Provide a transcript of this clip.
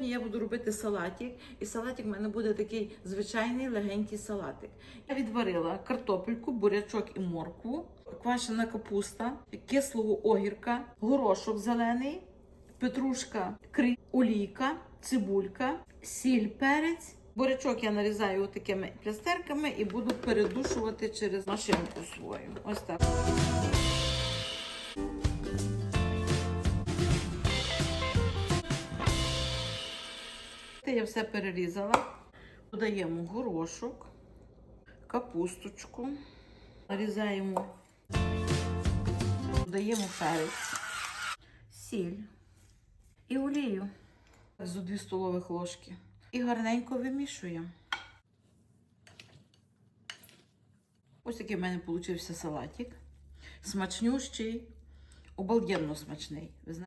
Сьогодні я буду робити салатик, і салатик в мене буде такий звичайний легенький салатик. Я відварила картопельку, бурячок і моркву, квашена капуста, кислого огірка, горошок зелений, петрушка, кріп, олійка, цибулька, сіль, перець. Бурячок я нарізаю такими плястерками і буду передушувати через машинку свою. Ось так. Те я все перерізала. Додаємо горошок, капусточку, нарізаємо, додаємо перець, сіль і олію з 2 столових ложки. І гарненько вимішуємо. Ось такий в мене получився салатик. Смачнющий, обалденно смачний. Ви знаєте?